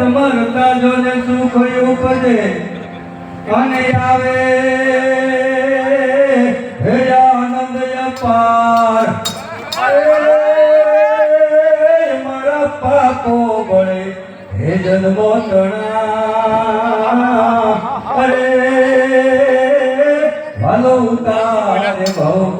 સમરતા જોને સુખ ઉપજે. અને આવે હે આનંદ અપાર. મારા પાપો બળે હે જન્મો તણા અરે ભલો ઉતારે ભવપાર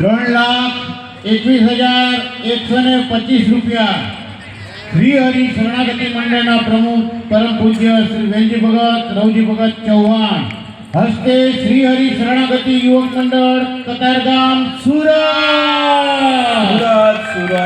ત્રણ લાખ એકવીસ હજાર એકસો ને પચીસ રૂપિયા. શ્રી હરિ શરણાગતિ મંડળના પ્રમુખ પરમ પૂજ્ય શ્રી વેલજી ભગત, રવજી ભગત ચૌહાણ. હસ્તે શ્રી હરિ શરણાગતિ યુવક મંડળ કતારગામ સુરત. સુરત સુરત.